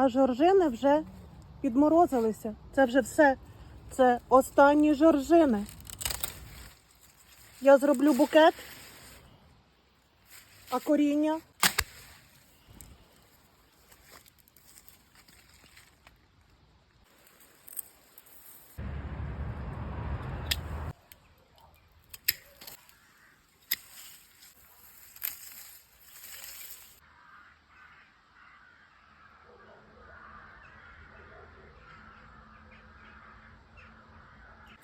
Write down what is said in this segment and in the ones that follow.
А жоржини вже підморозилися. Це вже все. Це останні жоржини. Я зроблю букет, а коріння.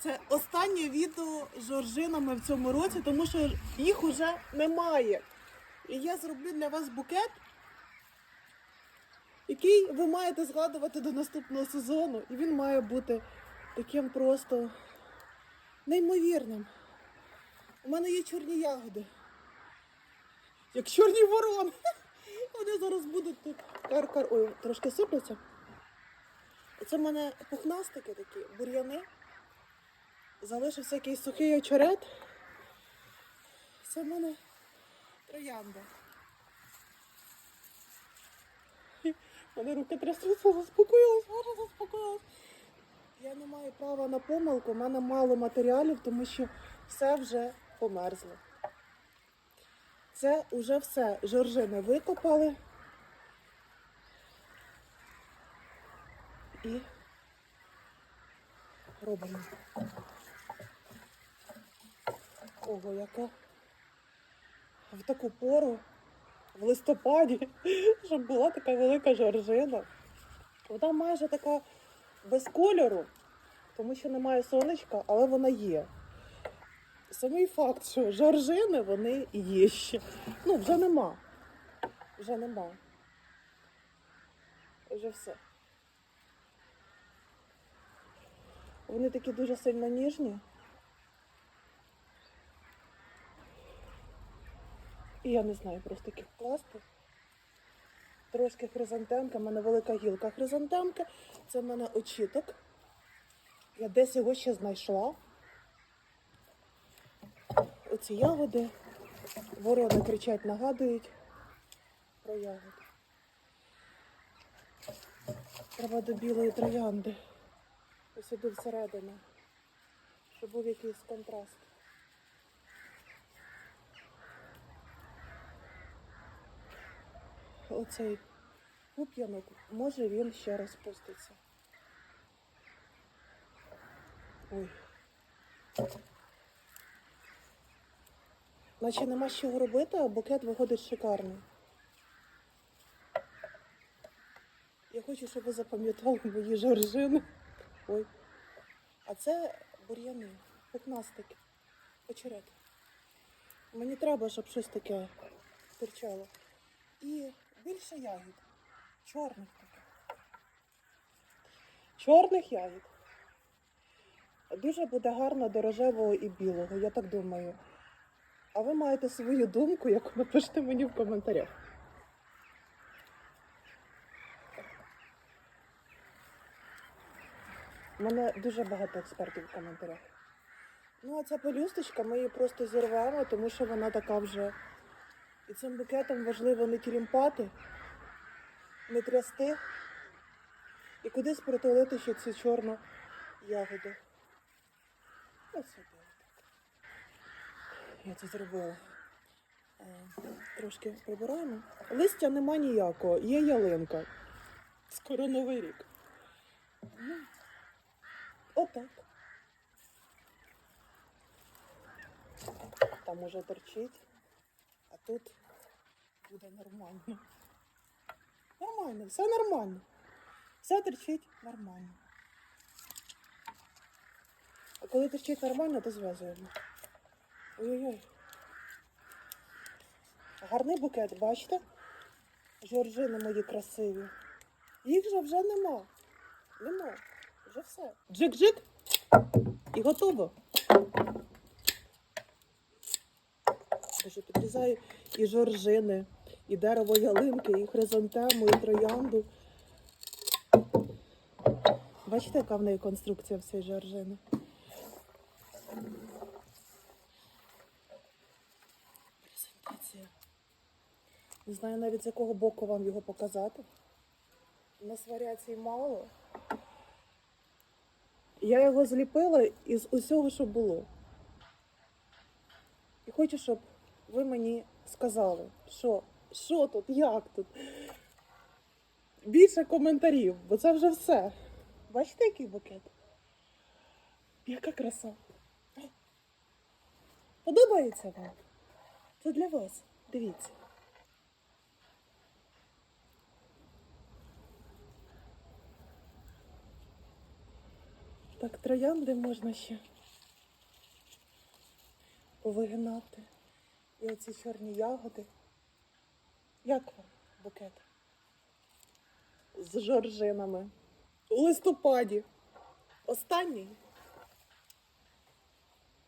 Це останнє відео з жоржинами в цьому році, тому що їх уже немає. І я зроблю для вас букет, який ви маєте згадувати до наступного сезону. І він має бути таким просто неймовірним. У мене є чорні ягоди. Як чорні ворони. Вони зараз будуть тут кар-кар. Ой, трошки сипляться. Це в мене пухнастики такі, бур'яни. Залишився якийсь сухий очерет. Це в мене троянда. У мене руки трясуться, заспокоїлась, може заспокоїлась. Я не маю права на помилку, у мене мало матеріалів, тому що все вже померзло. Це вже все. Жоржини викопали. І робимо. Ого, яка в таку пору, в листопаді, щоб була така велика жоржина. Вона майже така без кольору, тому що немає сонечка, але вона є. Самий факт, що жоржини вони є ще. Ну, вже нема. Вже нема. Вже все. Вони такі дуже сильно ніжні. І я не знаю просто їх класти. Трошки хризантемка, в мене велика гілка хризантемки. Це в мене очіток. Я десь його ще знайшла. Оці ягоди. Ворони кричать, нагадують про ягоди. Треба до білої троянди. Ось сюди всередину, щоб був якийсь контраст. Оцей пуп'янок, може він ще розпуститься. Ой. Наче нема чого робити, а букет виходить шикарний. Я хочу, щоб ви запам'ятали мої жоржини. Ой. А це бур'яни, пухнастики, очерети. Мені треба, щоб щось таке стирчало. І більше ягід. Чорних таких. Чорних ягід. Дуже буде гарно до рожевого і білого, я так думаю. А ви маєте свою думку, яку напишете мені в коментарях. У мене дуже багато експертів в коментарях. Ну, а ця пелюсточка, ми її просто зірвемо, тому що вона така вже. І цим букетом важливо не тірімпати, не трясти і кудись притулити ще цю чорну ягоду. Ось отак. Я це зробила. Е, Трошки прибираємо. Листя нема ніякого, є ялинка. Скоро новий рік. Ну, Отак. Там уже торчить, тут буде нормально. Нормально, все нормально. Все торчить нормально. А коли торчить нормально, то зв'язуємо. Ой-ой-ой. Гарний букет, бачите? Жоржини мої красиві. Їх же вже нема. Нема. Вже все. Джик-джик. І готово. Вже підрізаю і жоржини, і дерево ялинки, і хризантему, і троянду. Бачите, яка в неї конструкція в цієї жоржини? Презентація. Не знаю навіть з якого боку вам його показати. У нас варіацій мало. Я його зліпила із усього, що було. І хочу, щоб ви мені сказали, що, що тут, як тут. Більше коментарів, бо це вже все. Бачите, який букет? Яка краса. Подобається вам? Це для вас. Дивіться. Так, троянди можна ще повигинати. І оці чорні ягоди. Як вам букет? З жоржинами. У листопаді. Останній